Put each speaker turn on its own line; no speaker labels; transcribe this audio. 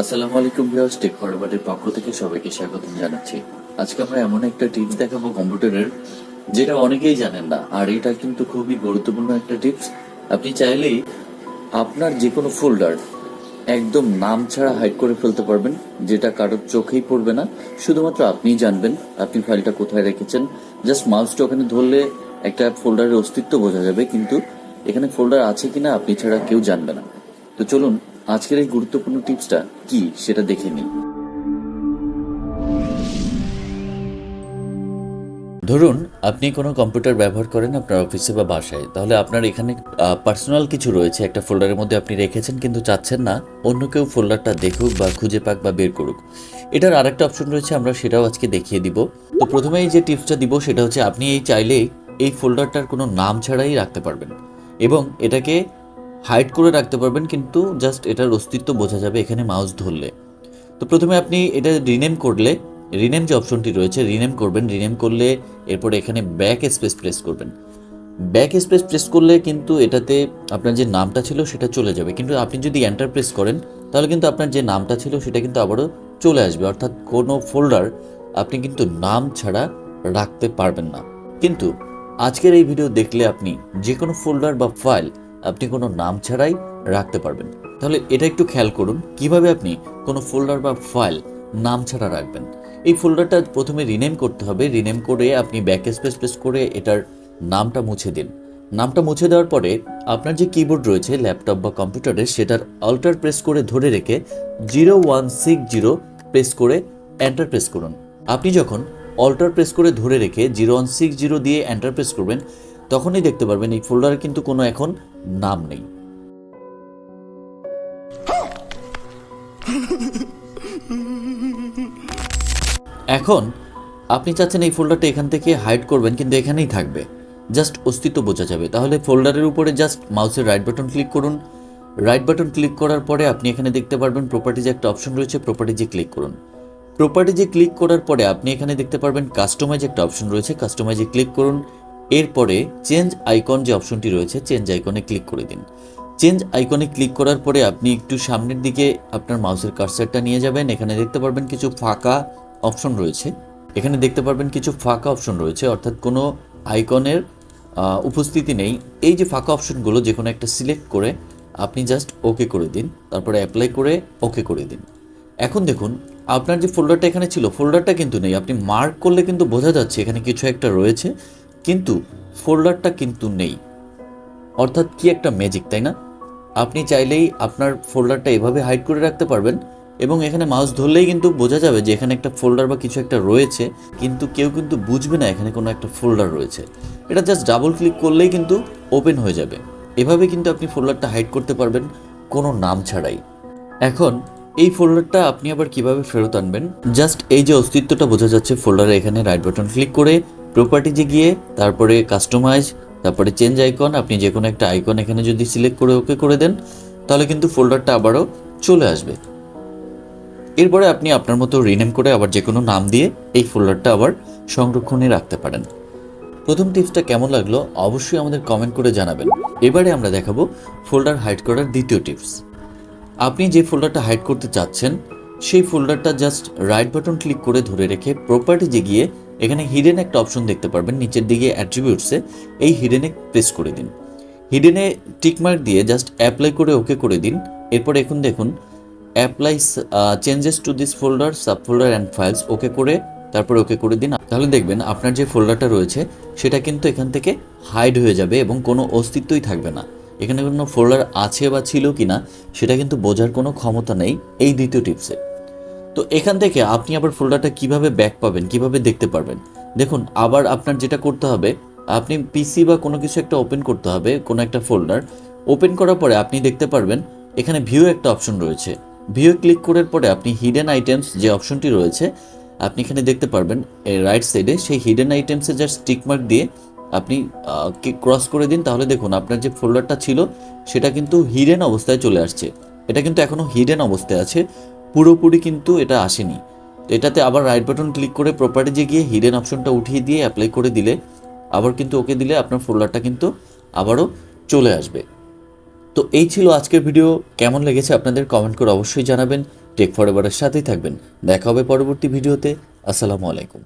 আসসালামু আলাইকুম viewers, take ফরওয়ার্ডের পক্ষ থেকে সবাইকে স্বাগতম জানাচ্ছি। আজকে আমরা এমন একটা টিপস দেখাবো কম্পিউটারের, যেটা অনেকেই জানেন না, আর এটা কিন্তু খুবই গুরুত্বপূর্ণ একটা টিপস। আপনি চাইলেই আপনার যে কোনো ফোল্ডার একদম নাম ছাড়া হাইড করে ফেলতে পারবেন, যেটা কারোর চোখেই পড়বে না। শুধুমাত্র আপনিই জানবেন, আপনি ফাইলটা কোথায় রেখেছেন। জাস্ট মাউসটা ওখানে ধরলে একটা ফোল্ডারের অস্তিত্ব বোঝা যাবে, কিন্তু এখানে ফোল্ডার আছে কিনা আপনি ছাড়া কেউ জানবে না। তো চলুন আজকের এই গুরুত্বপূর্ণ টিপসটা কি সেটা দেখে নিই। ধরুন, আপনি কোনো কম্পিউটার ব্যবহার করেন আপনার অফিসে বা বাসায়, তাহলে আপনার এখানে পার্সোনাল কিছু রয়েছে, একটা ফোল্ডারের মধ্যে আপনি রেখেছেন কিন্তু চাচ্ছেন না, অন্য কেউ ফোল্ডারটা দেখুক বা খুঁজে পাক বা বের করুক। এটার আরেকটা অপশন রয়েছে, আমরা সেটাও আজকে দেখিয়ে দিব। তো প্রথমে এই যে টিপসটা দিব, সেটা হচ্ছে আপনি এই চাইলেই এই ফোল্ডারটার কোনো নাম ছাড়াই রাখতে পারবেন। এবং এটাকে হাইড করে রাখতে পারবেন, কিন্তু জাস্ট এটার অস্তিত্ব বোঝা যাবে এখানে মাউস ধরলে। তো প্রথমে আপনি এটা রিনেম করলে রিনেম যে অপশনটি রয়েছে রিনেম করবেন রিনেম করলে এরপরে এখানে ব্যাক স্পেস প্রেস করবেন। ব্যাক স্পেস প্রেস করলে কিন্তু এটাতে আপনার যে নামটা ছিল সেটা চলে যাবে, কিন্তু আপনি যদি এন্টার প্রেস করেন, তাহলে কিন্তু আপনার যে নামটা ছিল সেটা কিন্তু আবারও চলে আসবে, অর্থাৎ কোনো ফোল্ডার আপনি কিন্তু নাম ছাড়া রাখতে পারবেন না। কিন্তু আজকের এই ভিডিও দেখলে আপনি যে কোনো ফোল্ডার বা ফাইল আপনি কোনো নাম ছাড়াই রাখতে পারবেন। তাহলে এটা একটু খেয়াল করুন, কীভাবে আপনি কোনো ফোল্ডার বা ফাইল নাম ছাড়া রাখবেন। এই ফোল্ডারটা প্রথমে রিনেম করতে হবে। রিনেম করে আপনি ব্যাক স্পেস প্রেস করে এটার নামটা মুছে দিন। নামটা মুছে দেওয়ার পরে আপনার যে কিবোর্ড রয়েছে, ল্যাপটপ বা কম্পিউটারে সেটার অল্টার প্রেস করে ধরে রেখে zero one six zero press করে এন্টার প্রেস করুন। আপনি যখন অল্টার প্রেস করে ধরে রেখে জিরো ওয়ান সিক্স জিরো দিয়ে এন্টার প্রেস করবেন তখনই দেখতে পারবেন এই ফোল্ডারে কিন্তু কোনো এখন নাম নেই। এখন আপনি চাচ্ছেন এই ফোল্ডারটা এখান থেকে হাইড করবেন, কিন্তু এখানেই থাকবে। জাস্ট অস্তিত্ব বোঝা যাবে। তাহলে ফোল্ডারের উপরে জাস্ট মাউসের রাইট বাটন ক্লিক করুন। রাইট বাটন ক্লিক করার পরে আপনি এখানে দেখতে পারবেন প্রপার্টিজে একটা অপশন রয়েছে প্রপার্টিজে ক্লিক করুন। প্রপার্টিজে ক্লিক করার পরে আপনি এখানে দেখতে পারবেন কাস্টমাইজ একটা অপশন রয়েছে কাস্টমাইজে ক্লিক করুন। এরপরে চেঞ্জ আইকন যে অপশনটি রয়েছে চেঞ্জ আইকনে ক্লিক করে দিন। চেঞ্জ আইকনে ক্লিক করার পরে আপনি একটু সামনের দিকে আপনার মাউসের কার্সারটা নিয়ে যাবেন। এখানে দেখতে পারবেন কিছু ফাঁকা অপশন রয়েছে। এখানে দেখতে পারবেন কিছু ফাঁকা অপশন রয়েছে, অর্থাৎ কোনো আইকনের উপস্থিতি নেই। এই যে ফাঁকা অপশনগুলো যে কোনো একটা সিলেক্ট করে আপনি জাস্ট ওকে করে দিন। তারপরে অ্যাপ্লাই করে ওকে করে দিন। এখন দেখুন, আপনার যে ফোল্ডারটা এখানে ছিল ফোল্ডারটা কিন্তু নেই। আপনি মার্ক করলে কিন্তু বোঝা যাচ্ছে এখানে কিছু একটা রয়েছে। কিন্তু ফোল্ডারটা কিন্তু নেই। অর্থাৎ কি একটা ম্যাজিক তাই না? আপনি চাইলেই আপনার ফোল্ডারটা এভাবে হাইড করে রাখতে পারবেন এবং এখানে মাউস ধরলেই কিন্তু বোঝা যাবে যে এখানে একটা ফোল্ডার বা কিছু একটা রয়েছে, কিন্তু কেউ কিন্তু বুঝবে না এখানে কোনো একটা ফোল্ডার রয়েছে। এটা জাস্ট ডাবল ক্লিক করলেই কিন্তু ওপেন হয়ে যাবে। এভাবে কিন্তু আপনি ফোল্ডারটা হাইড করতে পারবেন কোনো নাম ছাড়াই। এখন এই ফোল্ডারটা আপনি আবার কীভাবে ফেরত আনবেন? জাস্ট এই যে অস্তিত্বটা বোঝা যাচ্ছে, ফোল্ডারে এখানে রাইট বাটন ক্লিক করে প্রপার্টিজে গিয়ে, তারপরে কাস্টমাইজ তারপরে চেঞ্জ আইকন আপনি যে কোনো একটা আইকন এখানে যদি সিলেক্ট করে ওকে করে দেন, তাহলে কিন্তু ফোল্ডারটা আবারও চলে আসবে। এরপরে আপনি আপনার মতো রিনেম করে আবার যে কোনো নাম দিয়ে এই ফোল্ডারটা আবার সংরক্ষণে রাখতে পারেন। প্রথম টিপসটা কেমন লাগল অবশ্যই আমাদের কমেন্ট করে জানাবেন। এবারে আমরা দেখাবো ফোল্ডার হাইড করার দ্বিতীয় টিপস আপনি যে ফোল্ডারটা হাইড করতে চাচ্ছেন, সেই ফোল্ডারটা জাস্ট রাইট বাটন ক্লিক করে ধরে রেখে প্রপার্টিজে গিয়ে এখানে হিডেন একটা অপশন দেখতে পারবেন, নিচের দিকে অ্যাট্রিবিউটসে এই হিডেনে প্রেস করে দিন। হিডেনে টিকমার্ক দিয়ে জাস্ট অ্যাপ্লাই করে ওকে করে দিন। এরপর এখন দেখুন apply changes to this folder sub folder and files okay করে, তারপর ওকে করে দিন। তাহলে দেখবেন, আপনার যে ফোল্ডারটা রয়েছে, সেটা কিন্তু এখান থেকে হাইড হয়ে যাবে এবং কোনো অস্তিত্বই থাকবে না। এখানে কোনো ফোল্ডার আছে বা ছিল কি না সেটা কিন্তু বোঝার কোনো ক্ষমতা নেই এই দ্বিতীয় টিপসে তো এখান থেকে আপনি আবার ফোল্ডারটা কীভাবে ব্যাক পাবেন, কীভাবে দেখতে পারবেন? দেখুন, আবার আপনার যেটা করতে হবে, আপনি পিসি বা কোনো কিছু একটা ওপেন করতে হবে, কোনো একটা ফোল্ডার ওপেন করার পরে আপনি দেখতে পারবেন, এখানে ভিউ একটা অপশন রয়েছে। ভিউ ক্লিক করার পরে আপনি হিডেন আইটেমস যে অপশনটি রয়েছে, আপনি এখানে দেখতে পারবেন রাইট সাইডে সেই হিডেন আইটেমসে জাস্ট স্টিকমার্ক দিয়ে আপনি ক্রস করে দিন। তাহলে দেখুন, আপনার যে ফোল্ডারটা ছিল, সেটা কিন্তু হিডেন অবস্থায় চলে আসছে। এটা কিন্তু এখনও হিডেন অবস্থায় আছে। পুরোপুরি কিন্তু এটা আসেনি। তো এটাতে আবার রাইট বাটন ক্লিক করে প্রপার্টিজে গিয়ে হিডেন অপশনটা উঠিয়ে দিয়ে অ্যাপ্লাই করে দিলে, আবার কিন্তু ওকে দিলে আপনার ফোল্ডারটা কিন্তু আবারও চলে আসবে। তো এই ছিল আজকের ভিডিও কেমন লেগেছে আপনাদের কমেন্ট করে অবশ্যই জানাবেন। টেক ফরএভারের সাথেই থাকবেন। দেখা হবে পরবর্তী ভিডিওতে আসসালামু আলাইকুম।